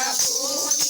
abraço.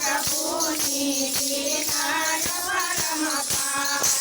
પ્રભુની પરમ પાર